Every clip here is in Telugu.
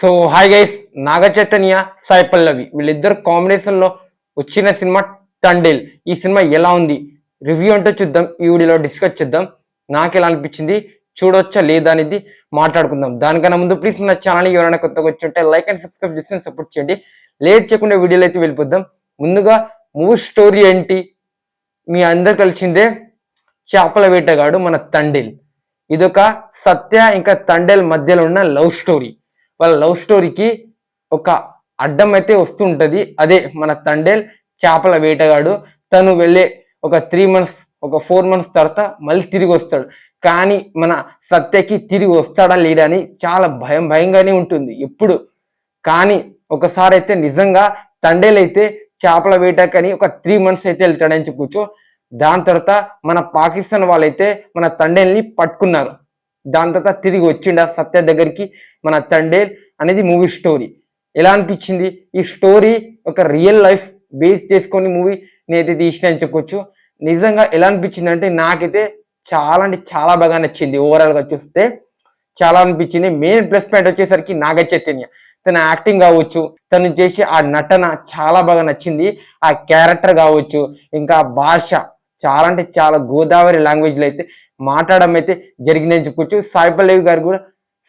So hi guys Nagachaitanya Sai Pallavi. వీళ్ళిద్దరు కాంబినేషన్లో వచ్చిన సినిమా టండేల్. ఈ సినిమా ఎలా ఉంది? రివ్యూ అంటే చూద్దాం. ఈ వీడియోలో డిస్కస్ చేద్దాం. నాకు ఎలా అనిపించింది? చూడొచ్చా లేదా అనేది మాట్లాడుకుందాం. దానికన్నా ముందు ప్లీజ్ మన ఛానల్ ఎవరైనా కొత్తగా వచ్చి ఉంటే లైక్ అండ్ సబ్స్క్రైబ్ చేసుకుని సపోర్ట్ చేయండి. లేట్ చేయకుండా వీడియోలో అయితే వెళ్ళిపోద్దాం. ముందుగా మూవీ స్టోరీ ఏంటి? మీ అందరు కలిసిందే చేపల వేటగాడు మన తండేల్ ఇదొక సత్య ఇంకా తండేల్ మధ్యలో ఉన్న లవ్ స్టోరీ. వాళ్ళ లవ్ స్టోరీకి ఒక అడ్డం అయితే వస్తుంటుంది. అదే మన తండేల్ చేపల వేటగాడు. తను వెళ్ళే ఒక త్రీ మంత్స్ ఒక ఫోర్ మంత్స్ తర్వాత మళ్ళీ తిరిగి వస్తాడు. కానీ మన సత్యకి తిరిగి వస్తాడా లేడా అని చాలా భయం భయంగానే ఉంటుంది ఎప్పుడు. కానీ ఒకసారి అయితే నిజంగా తండేలు అయితే చేపల వేటకని ఒక త్రీ మంత్స్ అయితే వెళ్తాడని చెప్పుకోవచ్చు దాని తర్వాత మన పాకిస్తాన్ వాళ్ళైతే మన తండేల్ని పట్టుకున్నారు. దాని తర్వాత తిరిగి వచ్చిండ సత్య దగ్గరికి మన తండేల్ అనేది మూవీ స్టోరీ ఎలా అనిపించింది? ఈ స్టోరీ ఒక రియల్ లైఫ్ బేస్ చేసుకొని మూవీ నేనైతే తీసిన అని చెప్పొచ్చు. నిజంగా ఎలా అనిపించింది అంటే నాకైతే చాలా అంటే చాలా బాగా నచ్చింది. ఓవరాల్గా చూస్తే చాలా అనిపించింది. మెయిన్ ప్లస్ పాయింట్ వచ్చేసరికి నాగ చైతన్య. తన యాక్టింగ్ కావచ్చు తను చేసే ఆ నటన చాలా బాగా నచ్చింది. ఆ క్యారెక్టర్ కావచ్చు ఇంకా భాష చాలా అంటే చాలా గోదావరి లాంగ్వేజ్లో అయితే మాట్లాడడం అయితే జరిగిందని చెప్పుకోవచ్చు సాయి పల్లవి గారు కూడా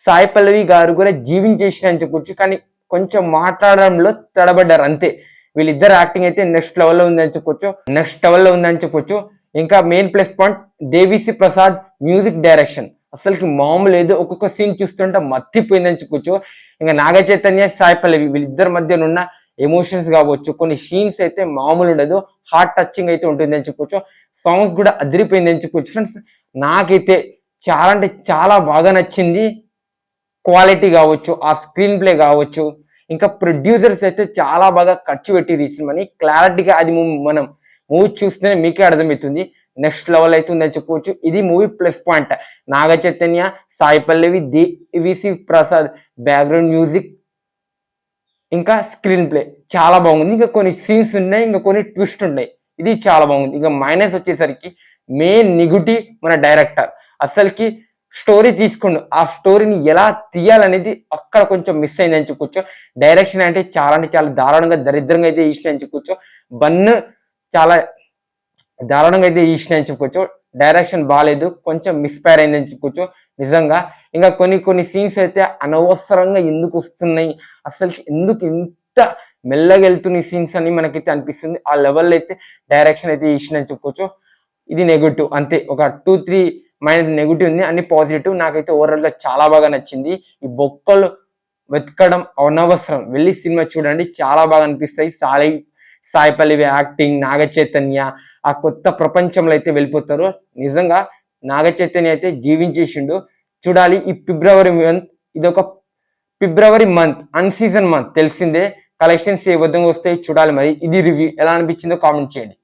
సాయి పల్లవి గారు కూడా జీవించేసిన చెప్పుకోవచ్చు కానీ కొంచెం మాట్లాడడంలో తడబడ్డారు అంతే. వీళ్ళిద్దరు యాక్టింగ్ అయితే నెక్స్ట్ లెవెల్లో ఉందని చెప్పుకోవచ్చు నెక్స్ట్ లెవెల్లో ఉందని చెప్పుకోవచ్చు ఇంకా main plus point Devisri Prasad music direction. అసలుకి మామూలు ఏదో ఒక్కొక్క సీన్ చూస్తుంటే మత్తిపోయిందని చెప్పుకోవచ్చు ఇంకా నాగ చైతన్య సాయి పల్లవి వీళ్ళిద్దరి మధ్య ఉన్న ఎమోషన్స్ కావచ్చు కొన్ని సీన్స్ అయితే మామూలు ఉండదు. హార్ట్ టచింగ్ అయితే ఉంటుందని చెప్పుకోవచ్చు సాంగ్స్ కూడా అదిరిపోయిందని చెప్పుకోవచ్చు ఫ్రెండ్స్ నాకైతే చాలా అంటే చాలా బాగా నచ్చింది. క్వాలిటీ కావచ్చు ఆ స్క్రీన్ ప్లే కావచ్చు ఇంకా ప్రొడ్యూసర్స్ అయితే చాలా బాగా ఖర్చు పెట్టి ఈ సినిమాని క్లారిటీగా అది మనం మూవీ చూస్తేనే మీకే అర్థమవుతుంది. నెక్స్ట్ లెవెల్ అవుతుందని చెప్పుకోవచ్చు. ఇది movie plus point. Naga Chaitanya Sai Pallavi Devisri Prasad background music ఇంకా స్క్రీన్ ప్లే చాలా బాగుంది. ఇంకా కొన్ని సీన్స్ ఉన్నాయి ఇంకా కొన్ని ట్విస్ట్ ఉన్నాయి. ఇది చాలా బాగుంది. ఇంకా మైనస్ వచ్చేసరికి మెయిన్ నిగుటి మన డైరెక్టర్ అసలుకి స్టోరీ తీసుకుండు. ఆ స్టోరీని ఎలా తీయాలనేది అక్కడ కొంచెం మిస్ అయిందని చెప్పుకోవచ్చు డైరెక్షన్ అంటే చాలా అంటే చాలా దారుణంగా దరిద్రంగా అయితే ఈసిన అని చెప్పుకోవచ్చు బన్ చాలా దారుణంగా అయితే ఈసిన అని చెప్పుకోవచ్చు డైరెక్షన్ బాగాలేదు కొంచెం మిస్ఫైర్ అయిందని చెప్పుకోవచ్చు నిజంగా ఇంకా కొన్ని కొన్ని సీన్స్ అయితే అనవసరంగా ఎందుకు వస్తున్నాయి? అసలు ఎందుకు ఇంత మెల్లగా వెళ్తున్న సీన్స్ అని మనకైతే అనిపిస్తుంది. ఆ లెవెల్ అయితే డైరెక్షన్ అయితే ఇచ్చిందని అని చెప్పుకోవచ్చు ఇది నెగిటివ్ అంతే ఒక టూ త్రీ మైనస్ నెగిటివ్ ఉంది అన్ని పాజిటివ్ నాకైతే ఓవరాల్గా చాలా బాగా నచ్చింది. ఈ బొక్కలు వెతకడం అనవసరం. వెళ్ళి సినిమా చూడండి చాలా బాగా అనిపిస్తాయి. సాయి సాయిపల్లి యాక్టింగ్ నాగ చైతన్య ఆ కొత్త ప్రపంచంలో అయితే వెళ్ళిపోతారు. నిజంగా నాగ చైతన్య అయితే జీవించేసిండు. చూడాలి ఈ ఫిబ్రవరి మంత్ ఇది ఒక ఫిబ్రవరి మంత్ అన్సీజన్ మంత్ తెలిసిందే కలెక్షన్స్ ఏ విధంగా వస్తాయి చూడాలి మరి. ఇది రివ్యూ ఎలా అనిపించిందో కామెంట్ చేయండి.